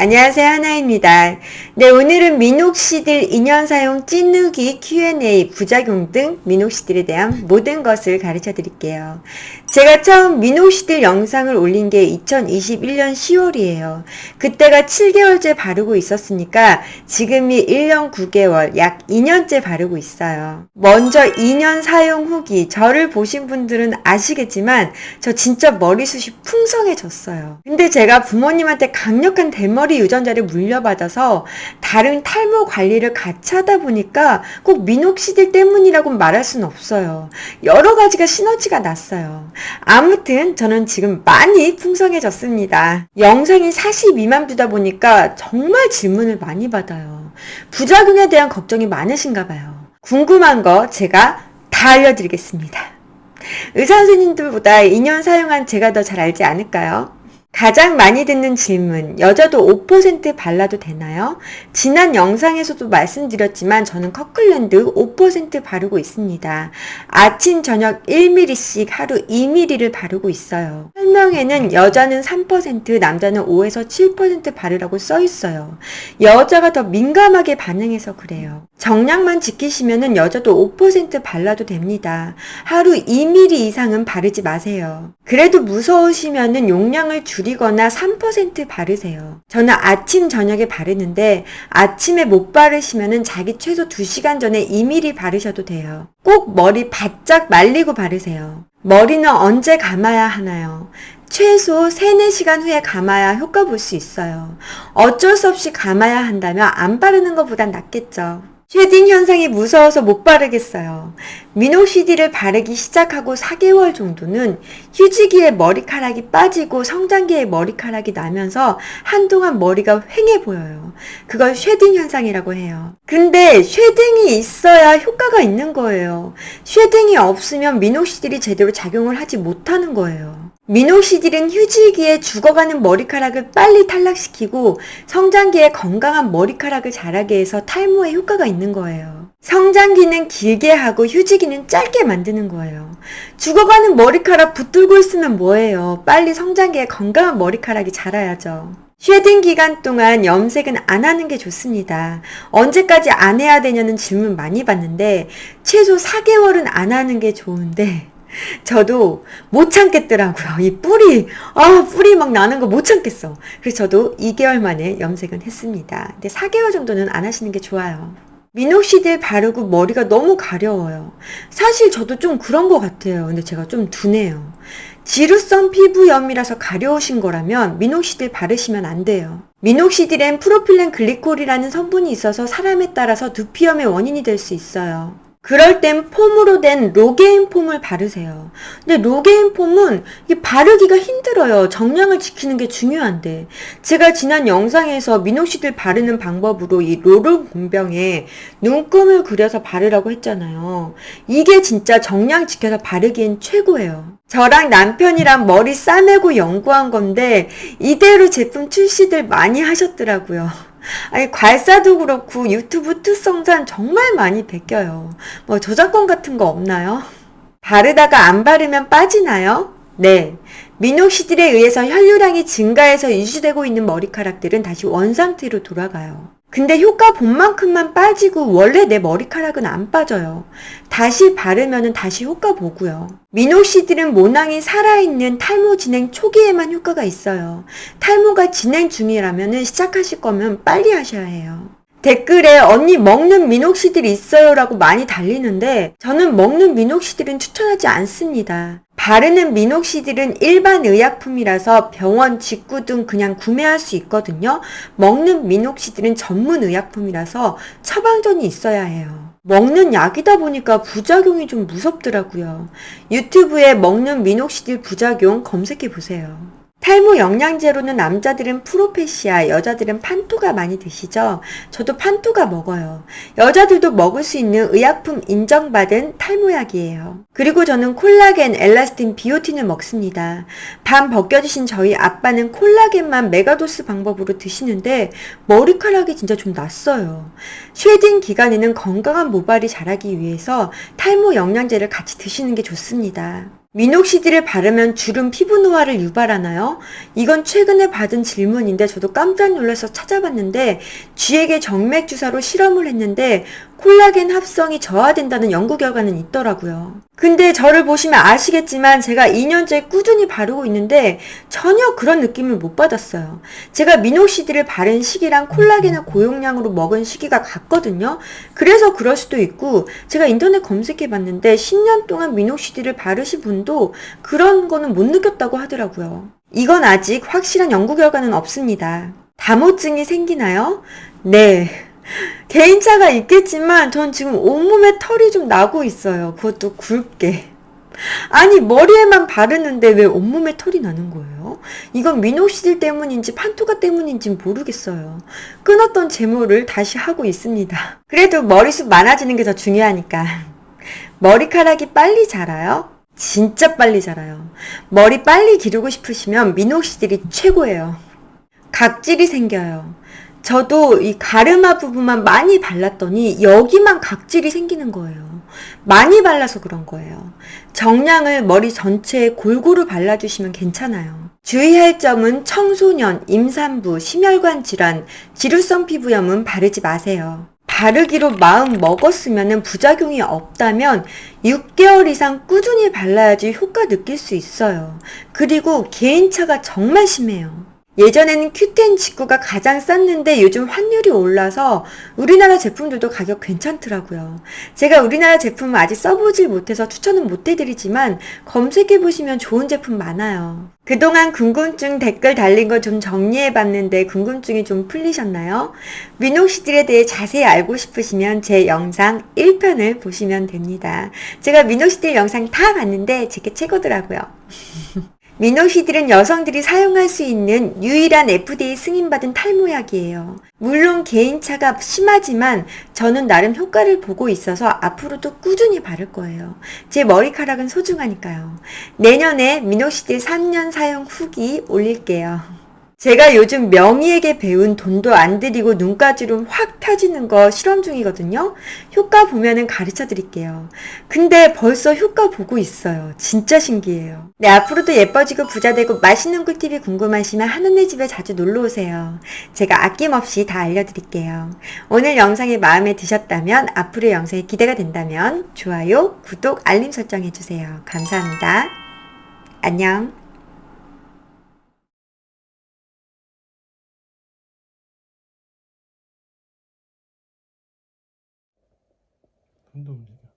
안녕하세요. 하나입니다. 네, 오늘은 미녹시딜 인연 사용 찌누기 Q&A 부작용 등 미녹시딜에 대한 모든 것을 가르쳐 드릴게요. 제가 처음 미녹시딜 영상을 올린 게 2021년 10월이에요. 그때가 7개월째 바르고 있었으니까 지금이 1년 9개월, 약 2년째 바르고 있어요. 먼저 2년 사용 후기, 저를 보신 분들은 아시겠지만 저 진짜 머리숱이 풍성해졌어요. 근데 제가 부모님한테 강력한 대머리 유전자를 물려받아서 다른 탈모 관리를 같이 하다 보니까 꼭 미녹시딜 때문이라고 말할 수는 없어요. 여러 가지가 시너지가 났어요. 아무튼 저는 지금 많이 풍성해졌습니다. 영상이 40 미만부다 보니까 정말 질문을 많이 받아요. 부작용에 대한 걱정이 많으신가 봐요. 궁금한 거 제가 다 알려드리겠습니다. 의사 선생님들보다 2년 사용한 제가 더 잘 알지 않을까요? 가장 많이 듣는 질문, 여자도 5% 발라도 되나요? 지난 영상에서도 말씀드렸지만 저는 커클랜드 5% 바르고 있습니다. 아침, 저녁 1mm씩 하루 2mm를 바르고 있어요. 설명에는 여자는 3%, 남자는 5에서 7% 바르라고 써 있어요. 여자가 더 민감하게 반응해서 그래요. 정량만 지키시면은 여자도 5% 발라도 됩니다. 하루 2mm 이상은 바르지 마세요. 그래도 무서우시면은 용량을 줄 이거나 3% 바르세요. 저는 아침, 저녁에 바르는데 아침에 못 바르시면은 자기 최소 2시간 전에 2mm 바르셔도 돼요. 꼭 머리 바짝 말리고 바르세요. 머리는 언제 감아야 하나요? 최소 3, 4시간 후에 감아야 효과 볼 수 있어요. 어쩔 수 없이 감아야 한다면 안 바르는 것보단 낫겠죠. 쉐딩 현상이 무서워서 못 바르겠어요. 미노시디를 바르기 시작하고 4개월 정도는 휴지기에 머리카락이 빠지고 성장기에 머리카락이 나면서 한동안 머리가 휑해 보여요. 그걸 쉐딩 현상이라고 해요. 근데 쉐딩이 있어야 효과가 있는 거예요. 쉐딩이 없으면 미노시딜이 제대로 작용을 하지 못하는 거예요. 미노시딜은 휴지기에 죽어가는 머리카락을 빨리 탈락시키고 성장기에 건강한 머리카락을 자라게 해서 탈모에 효과가 있는 거예요. 성장기는 길게 하고 휴지기는 짧게 만드는 거예요. 죽어가는 머리카락 붙들고 있으면 뭐예요? 빨리 성장기에 건강한 머리카락이 자라야죠. 쉐딩 기간 동안 염색은 안 하는 게 좋습니다. 언제까지 안 해야 되냐는 질문 많이 받는데 최소 4개월은 안 하는 게 좋은데 저도 못 참겠더라고요. 이 뿌리, 아, 뿌리 막 나는 거 못 참겠어. 그래서 저도 2개월 만에 염색은 했습니다. 근데 4개월 정도는 안 하시는 게 좋아요. 미녹시딜 바르고 머리가 너무 가려워요. 사실 저도 좀 그런 것 같아요. 근데 제가 좀 둔해요. 지루성 피부염이라서 가려우신 거라면 미녹시딜 바르시면 안 돼요. 미녹시딜엔 프로필렌 글리콜이라는 성분이 있어서 사람에 따라서 두피염의 원인이 될 수 있어요. 그럴 땐 폼으로 된 로게인 폼을 바르세요. 근데 로게인 폼은 바르기가 힘들어요. 정량을 지키는 게 중요한데. 제가 지난 영상에서 미녹시딜 바르는 방법으로 이 로롤 공병에 눈금을 그려서 바르라고 했잖아요. 이게 진짜 정량 지켜서 바르기엔 최고예요. 저랑 남편이랑 머리 싸매고 연구한 건데 이대로 제품 출시들 많이 하셨더라고요. 아니 괄사도 그렇고 유튜브 특성산 정말 많이 베껴요. 뭐 저작권 같은 거 없나요? 바르다가 안 바르면 빠지나요? 네. 미녹시딜에 의해서 혈류량이 증가해서 유지되고 있는 머리카락들은 다시 원상태로 돌아가요. 근데 효과 본만큼만 빠지고 원래 내 머리카락은 안 빠져요. 다시 바르면 다시 효과 보고요. 미노시딜은 모낭이 살아있는 탈모 진행 초기에만 효과가 있어요. 탈모가 진행 중이라면 시작하실 거면 빨리 하셔야 해요. 댓글에 언니 먹는 미녹시딜 있어요 라고 많이 달리는데 저는 먹는 미녹시딜은 추천하지 않습니다. 바르는 미녹시딜은 일반 의약품이라서 병원, 직구 등 그냥 구매할 수 있거든요. 먹는 미녹시딜은 전문 의약품이라서 처방전이 있어야 해요. 먹는 약이다 보니까 부작용이 좀 무섭더라고요. 유튜브에 먹는 미녹시딜 부작용 검색해 보세요. 탈모 영양제로는 남자들은 프로페시아, 여자들은 판토가 많이 드시죠? 저도 판토가 먹어요. 여자들도 먹을 수 있는 의약품 인정받은 탈모약이에요. 그리고 저는 콜라겐, 엘라스틴, 비오틴을 먹습니다. 밤 벗겨지신 저희 아빠는 콜라겐만 메가도스 방법으로 드시는데 머리카락이 진짜 좀 났어요. 쉐딩 기간에는 건강한 모발이 자라기 위해서 탈모 영양제를 같이 드시는 게 좋습니다. 미녹시딜을 바르면 주름 피부 노화를 유발하나요? 이건 최근에 받은 질문인데 저도 깜짝 놀라서 찾아봤는데 쥐에게 정맥 주사로 실험을 했는데 콜라겐 합성이 저하된다는 연구 결과는 있더라고요. 근데 저를 보시면 아시겠지만 제가 2년째 꾸준히 바르고 있는데 전혀 그런 느낌을 못 받았어요. 제가 미녹시딜을 바른 시기랑 콜라겐을 고용량으로 먹은 시기가 같거든요. 그래서 그럴 수도 있고 제가 인터넷 검색해 봤는데 10년 동안 미녹시딜을 바르신 분도 그런 거는 못 느꼈다고 하더라고요. 이건 아직 확실한 연구 결과는 없습니다. 다모증이 생기나요? 네. 개인차가 있겠지만 전 지금 온몸에 털이 좀 나고 있어요. 그것도 굵게. 아니 머리에만 바르는데 왜 온몸에 털이 나는 거예요? 이건 미녹시딜 때문인지 판토가 때문인지 모르겠어요. 끊었던 제모를 다시 하고 있습니다. 그래도 머리숱 많아지는 게 더 중요하니까. 머리카락이 빨리 자라요? 진짜 빨리 자라요. 머리 빨리 기르고 싶으시면 미녹시딜이 최고예요. 각질이 생겨요. 저도 이 가르마 부분만 많이 발랐더니 여기만 각질이 생기는 거예요. 많이 발라서 그런 거예요. 정량을 머리 전체에 골고루 발라주시면 괜찮아요. 주의할 점은 청소년, 임산부, 심혈관 질환, 지루성 피부염은 바르지 마세요. 바르기로 마음 먹었으면 부작용이 없다면 6개월 이상 꾸준히 발라야지 효과 느낄 수 있어요. 그리고 개인차가 정말 심해요. 예전에는 큐텐 직구가 가장 쌌는데 요즘 환율이 올라서 우리나라 제품들도 가격 괜찮더라고요. 제가 우리나라 제품을 아직 써보질 못해서 추천은 못 해드리지만 검색해보시면 좋은 제품 많아요. 그동안 궁금증 댓글 달린 거 좀 정리해봤는데 궁금증이 좀 풀리셨나요? 미녹시딜에 대해 자세히 알고 싶으시면 제 영상 1편을 보시면 됩니다. 제가 미녹시딜 영상 다 봤는데 제게 최고더라고요. 미노시딜은 여성들이 사용할 수 있는 유일한 FDA 승인받은 탈모약이에요. 물론 개인차가 심하지만 저는 나름 효과를 보고 있어서 앞으로도 꾸준히 바를 거예요. 제 머리카락은 소중하니까요. 내년에 미노시딜 3년 사용 후기 올릴게요. 제가 요즘 명희에게 배운 돈도 안 들이고 눈가주름 확 펴지는 거 실험 중이거든요. 효과 보면은 가르쳐 드릴게요. 근데 벌써 효과 보고 있어요. 진짜 신기해요. 네, 앞으로도 예뻐지고 부자되고 맛있는 꿀팁이 궁금하시면 한은네 집에 자주 놀러 오세요. 제가 아낌없이 다 알려드릴게요. 오늘 영상이 마음에 드셨다면 앞으로의 영상이 기대가 된다면 좋아요, 구독, 알림 설정 해주세요. 감사합니다. 안녕. 손도 움직여.